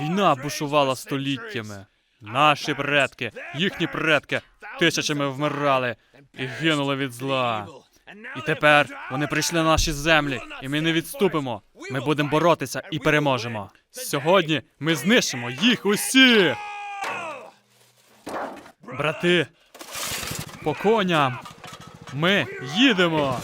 Війна бушувала століттями. Наші предки, їхні предки тисячами вмирали і гинули від зла. І тепер вони прийшли на наші землі, і ми не відступимо. Ми будемо боротися і переможемо. Сьогодні ми знищимо їх усіх. Брати, по коням. Ми їдемо.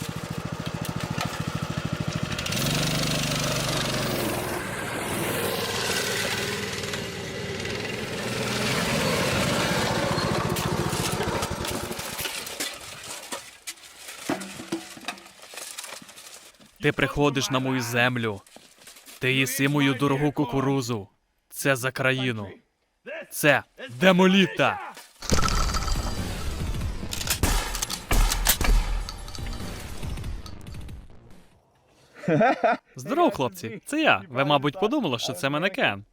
Ти приходиш на мою землю. Ти їси мою дорогу кукурузу. Це за країну. Це демоліта. Здоров, хлопці. Це я. Ви, мабуть, подумали, що це манекен.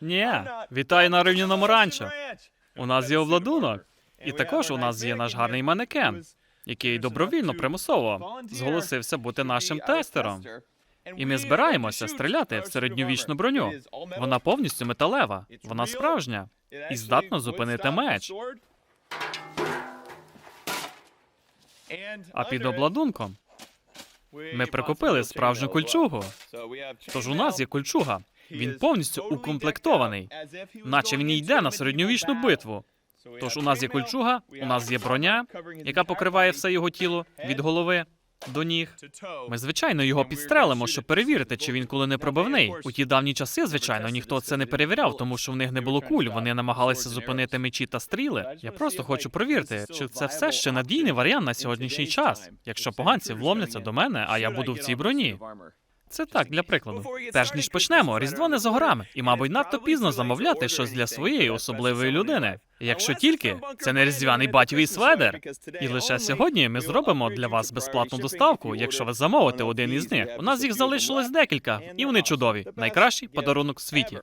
Ні, вітаю на рівняному ранчо. У нас є обладунок. І також у нас є наш гарний манекен, який добровільно примусово зголосився бути нашим тестером. І ми збираємося стріляти в середньовічну броню. Вона повністю металева, вона справжня і здатна зупинити меч. А під обладунком ми прикупили справжню кольчугу. Тож у нас є кольчуга. Він повністю укомплектований, наче він йде на середньовічну битву. Тож у нас є кольчуга, у нас є броня, яка покриває все його тіло від голови до ніг. Ми звичайно його підстрелимо, щоб перевірити, чи він коли не пробивний. У ті давні часи, звичайно, ніхто це не перевіряв, тому що в них не було куль. Вони намагалися зупинити мечі та стріли. Я просто хочу перевірити, чи це все ще надійний варіант на сьогоднішній час. Якщо поганці вломляться до мене, а я буду в цій броні. Це так, для прикладу. Перш ніж почнемо, різдво не за горами, і, мабуть, надто пізно замовляти щось для своєї особливої людини. Якщо тільки це не різдвяний батьовий сведер. І лише сьогодні ми зробимо для вас безплатну доставку, якщо ви замовите один із них. У нас їх залишилось декілька, і вони чудові. Найкращий подарунок в світі.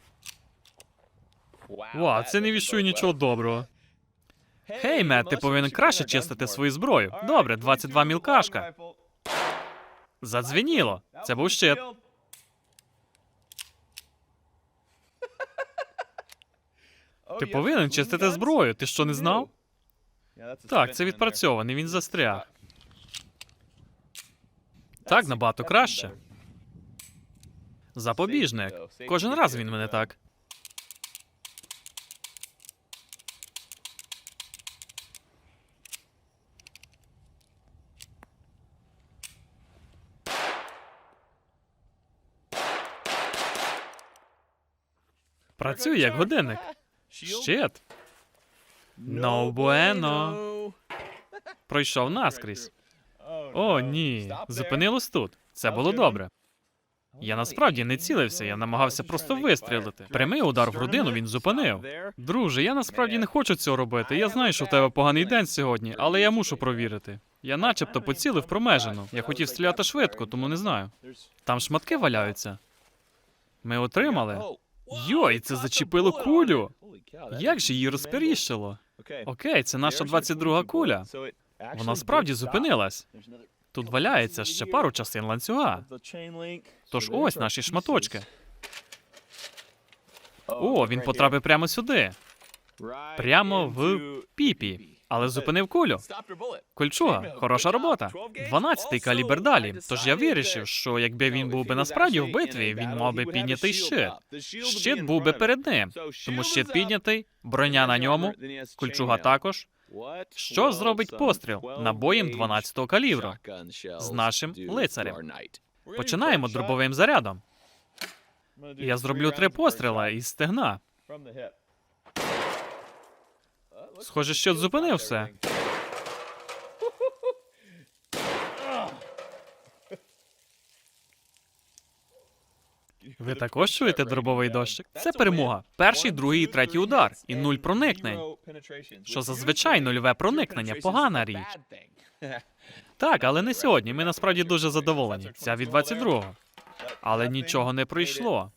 Вау, це не віщує нічого доброго. Хей, Мет, ти повинен краще чистити свою зброю. Добре, 22 мілкашка. Задзвеніло. Це був щит. Ти повинен чистити зброю. Ти що не знав? Так, це відпрацьований, він застряг. Так набагато краще. Запобіжник. Кожен раз він мене так. Працює як годинник. Щит. No. Пройшов наскрізь. О, ні. Зупинилось тут. Це було добре. Я насправді не цілився, я намагався просто вистрілити. Прямий удар в грудину він зупинив. Друже, я насправді не хочу цього робити. Я знаю, що в тебе поганий день сьогодні, але я мушу провірити. Я начебто поцілив промежину. Я хотів стріляти швидко, тому не знаю. Там шматки валяються. Ми отримали. Йой, це зачепило кулю. Як же її розперіщило? Окей, це наша 22 куля. Вона справді зупинилась. Тут валяється ще пару частин ланцюга. Тож ось наші шматочки. О, він потрапив прямо сюди, прямо в піпі, але зупинив кулю. Кольчуга, хороша робота. 12-й калібр далі. Тож я вирішив, що якби він був би насправді в битві, він мав би піднятий щит. Щит був би перед ним, тому щит піднятий, броня на ньому, кольчуга також. Що зробить постріл набоєм 12-го калібру з нашим лицарем? Починаємо дробовим зарядом. Я зроблю три постріла із стегна. Схоже, щит зупинив все. Ви також чуєте дробовий дощик? Це перемога. Перший, другий і третій удар. І нуль проникнень. Що зазвичай нульове проникнення погана річ. Так, але не сьогодні. Ми насправді дуже задоволені. Ця від 22-го. Але нічого не пройшло.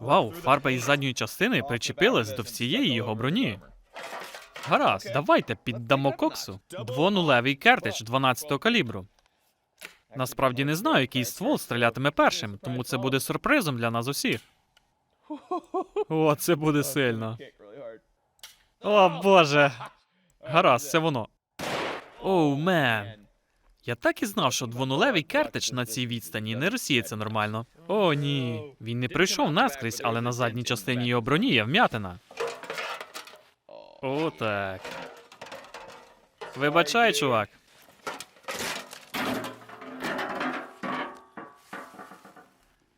Вау, фарба із задньої частини причепилась до всієї його броні. Гаразд, давайте піддамо коксу. Двонулевий кертич 12-го калібру. Насправді не знаю, який ствол стрілятиме першим, тому це буде сюрпризом для нас усіх. О, це буде сильно. О, боже. Гаразд, це воно. Оу, мен. Я так і знав, що двонулевий кертич на цій відстані не розсіється нормально. О, ні. Він не пройшов наскрізь, але на задній частині його броні є вм'ятина. О, так. Вибачай, чувак.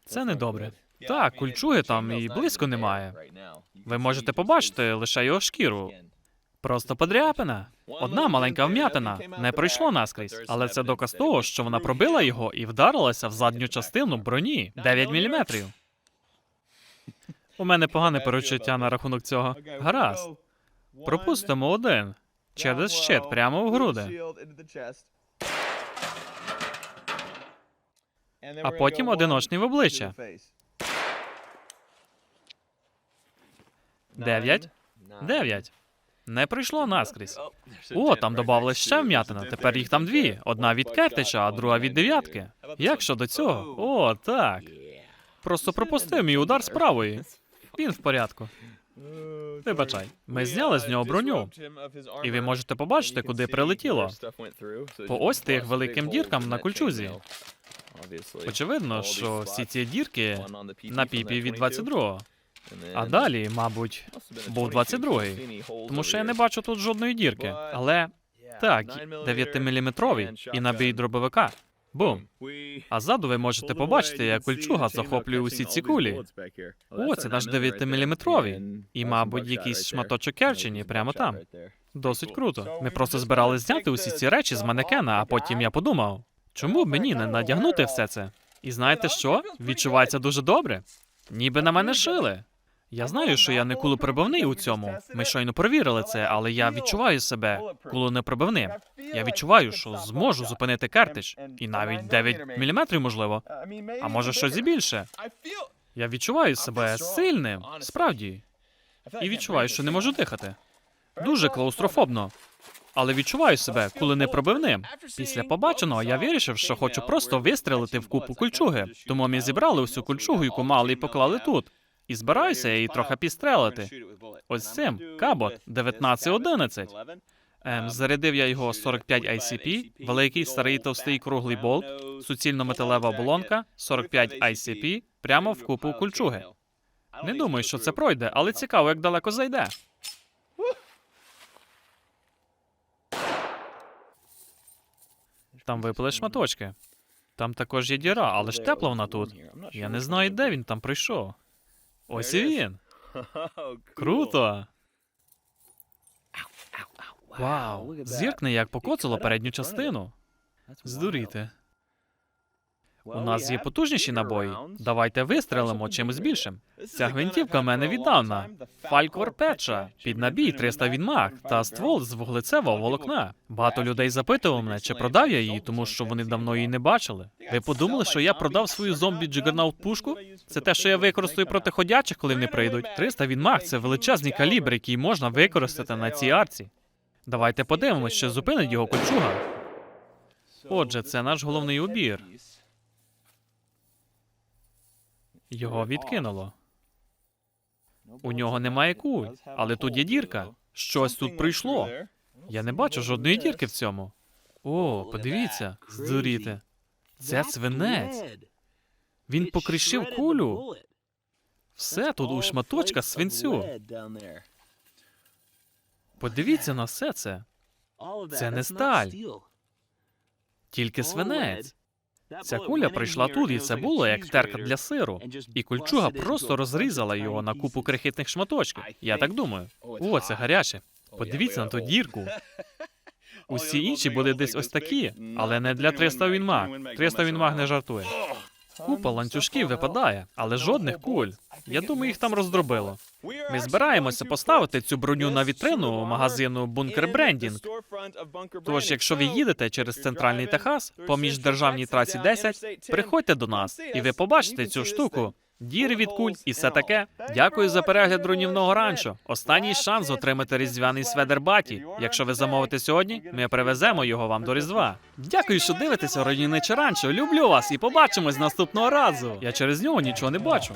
Це недобре. Так, кульчуги там і близько немає. Ви можете побачити лише його шкіру. Просто подряпина. Одна маленька вм'ятина не пройшло наскрізь, але це доказ того, що вона пробила його і вдарилася в задню частину броні 9 мм. У мене погане перечуття на рахунок цього. Гаразд. Пропустимо один. Через щит прямо в груди. А потім одиночний в обличчя. Дев'ять. Дев'ять. Не пройшло наскрізь. О, там додавалась ще вм'ятина. Тепер їх там дві: одна від кертича, а друга від дев'ятки. Як щодо цього? О, так. Просто пропустив мій удар з правої. Він в порядку. Вибачай, ми зняли з нього броню. І ви можете побачити, куди прилетіло. По ось тих великим діркам на кульчузі. Очевидно, що всі ці дірки на піпі від 22-го. А далі, мабуть, був 22-й. Тому що я не бачу тут жодної дірки. Але так, 9-мм і набій дробовика. Бум. А ззаду ви можете побачити, як кульчуга захоплює усі ці кулі. О, це наш 9-мм. І, мабуть, якийсь шматочок керчені прямо там. Досить круто. Ми просто збирали зняти усі ці речі з манекена, а потім я подумав, чому б мені не надягнути все це? І знаєте що? Відчувається дуже добре. Ніби на мене шили. Я знаю, що я не кулоприбивний у цьому. Ми щойно перевірили це, але я відчуваю себе кулонеприбивним. Я відчуваю, що зможу зупинити картич. І навіть 9 мм, можливо. А може щось і більше. Я відчуваю себе сильним, справді. І відчуваю, що не можу дихати. Дуже клаустрофобно. Але відчуваю себе куленепробивним. Після побаченого я вирішив, що хочу просто вистрелити в купу кульчуги. Тому ми зібрали усю кульчугу, яку мали, і поклали тут. І збираюся її трохи підстрелити. Ось цим кабот 1911. Ем, зарядив я його 45 ICP, великий старий товстий круглий болт, суцільно-металева оболонка, 45 ICP, прямо в купу кульчуги. Не думаю, що це пройде, але цікаво, як далеко зайде. Там випали шматочки. Там також є діра, але ж тепла вона тут. Я не знаю, де він там прийшов. Ось і він. Круто. Вау, зіркне, як покоцало передню частину. Здуріти. У нас є потужніші набої. Давайте вистрелимо чимось більшим. Ця гвинтівка в мене віддавна. Фалькор Петша, під набій 300 відмах та ствол з вуглецевого волокна. Багато людей запитували мене, чи продав я її, тому що вони давно її не бачили. Ви подумали, що я продав свою зомбі джигернаут пушку? Це те, що я використаю проти ходячих, коли вони прийдуть. 300 відмах це величезний калібр, який можна використати на цій арці. Давайте подивимось, що зупинить його кольчуга. Отже, це наш головний убір. Його відкинуло. У нього немає куль, але тут є дірка. Щось тут прийшло. Я не бачу жодної дірки в цьому. О, подивіться, здуріти. Це свинець. Він покришив кулю. Все тут у шматочках свинцю. Подивіться на все це. Це не сталь. Тільки свинець. Ця куля прийшла тут, і це було як терка для сиру. І кульчуга просто розрізала його на купу крихітних шматочків. Я так думаю. О, це гаряче. Подивіться на ту дірку. Усі інші були десь ось такі, але не для 300 вінмаг. 300 вінмаг не жартує. Купа ланцюжків випадає, але жодних куль. Я думаю, їх там роздробило. Ми збираємося поставити цю броню на вітрину магазину Бункер Брендінг. Тож, якщо ви їдете через центральний Техас по міждержавній трасі 10, приходьте до нас, і ви побачите цю штуку. Діри від куль і все таке. Дякую за перегляд руйнівного ранчо. Останній шанс отримати різдвяний сведер баті. Якщо ви замовите сьогодні, ми привеземо його вам до Різдва. Дякую, що дивитеся руйнівниче ранчо. Люблю вас і побачимось наступного разу. Я через нього нічого не бачу.